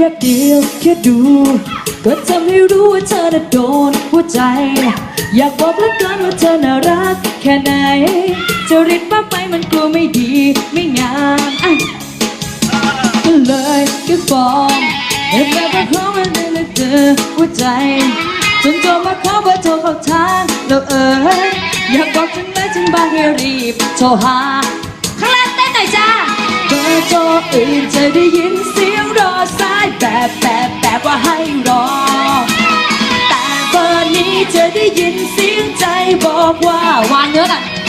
เดียวแค่ดูก็ทำให้รู้ว่าเธอน่ะโดนหัวใจ อยากบอกเหลือเกินว่าเธอน่ารักแค่ไหนจะริดมากไปมันกลัวไม่ดีไม่งามอะก็เลยก็ฟอร์มเห็นแบบว่าเขามันเลยเจอหัวใจจนโทรมาขอเบอร์โทรเข้าทางแล้วเอออยากบอกฉันเลยฉันบ้าให้รีบโทรหาข้างล่างเต้นหน่อยจ้าเบอร์โทรอื่นจะได้ยินเสียง ได้ยินเสียงใจบอกว่า วางเนื้อกัน